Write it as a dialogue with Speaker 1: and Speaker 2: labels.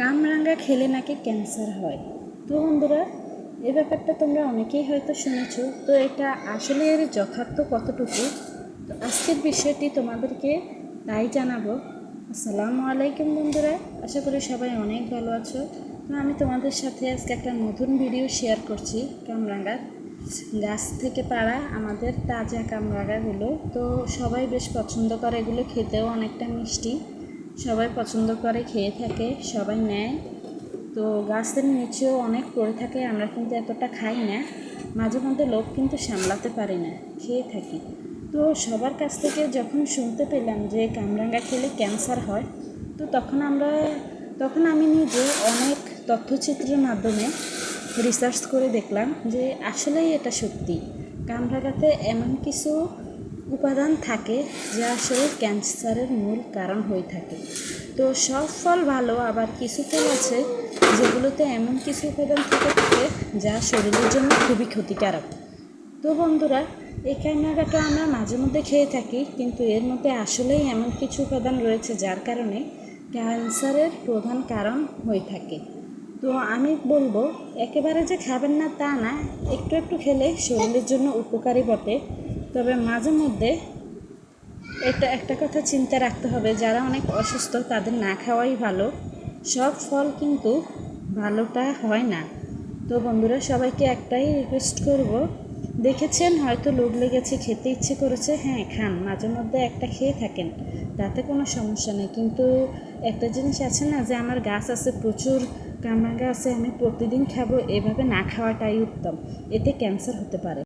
Speaker 1: কামরাঙ্গা খেলে নাকি ক্যান্সার হয়। তো বন্ধুরা, এ ব্যাপারটা তোমরা অনেকেই হয়তো শুনেছো। তো এটা আসলে এর যথার্থ কতটুকু? তো আজকের বিষয়টি তোমাদেরকে তাই জানাব। আসসালামু আলাইকুম বন্ধুরা, আশা করি সবাই অনেক ভালো আছো। তো আমি তোমাদের সাথে আজকে একটা নতুন ভিডিও শেয়ার করছি কামরাঙ্গার গাছ থেকে পাড়া আমাদের তাজা কামরাঙাগুলো তো সবাই বেশ পছন্দ করে এগুলো, খেতেও অনেকটা মিষ্টি। সবাই পছন্দ করে, খেয়ে থাকে, সবাই নেয়। তো গাছের নিচেও অনেক পড়ে থাকে, আমরা কিন্তু এতটা খাই না। মাঝে মধ্যে লোক কিন্তু সামলাতে পারি না, খেয়ে থাকি। তো সবার কাছ থেকে যখন শুনতে পেলাম যে কামরাঙ্গা খেলে ক্যান্সার হয়, তো তখন আমরা, তখন আমি নিজে অনেক তথ্যচিত্রের মাধ্যমে রিসার্চ করে দেখলাম যে আসলেই এটা সত্যি। কামরাঙাতে এমন কিছু উপাদান থাকে যা আসলে ক্যান্সারের মূল কারণ হয়ে থাকে। তো সব ফল ভালো, আবার কিছু ফল আছে যেগুলোতে এমন কিছু উপাদান থেকে থাকে যা শরীরের জন্য খুবই ক্ষতিকারক। তো বন্ধুরা, এই কামরাঙাটা আমরা মাঝে মধ্যে খেয়ে থাকি, কিন্তু এর মধ্যে আসলেই এমন কিছু উপাদান রয়েছে যার কারণে ক্যান্সারের প্রধান কারণ হয়ে থাকে। তো আমি বলব, একেবারে যে খাবেন না তা না, একটু একটু খেলে শরীরের জন্য উপকারী বটে। তবে মাঝে মধ্যে এটা একটা কথা চিন্তা রাখতে হবে, যারা অনেক অসুস্থ তাদের না খাওয়াই ভালো। সব ফল কিন্তু ভালোটা হয় না। তো বন্ধুরা, সবাইকে একটাই রিকোয়েস্ট করব, দেখেছেন হয়তো লোভ লেগেছে, খেতে ইচ্ছে করেছে হ্যাঁ খান। মাঝে মধ্যে একটা খেয়ে থাকেন, তাতে কোনো সমস্যা নেই। কিন্তু একটা জিনিস আছে না, যে আমার গাছ আছে, প্রচুর কামরাঙ্গা আছে আমি প্রতিদিন খাব, এভাবে না খাওয়াটাই উত্তম। এতে ক্যান্সার হতে পারে।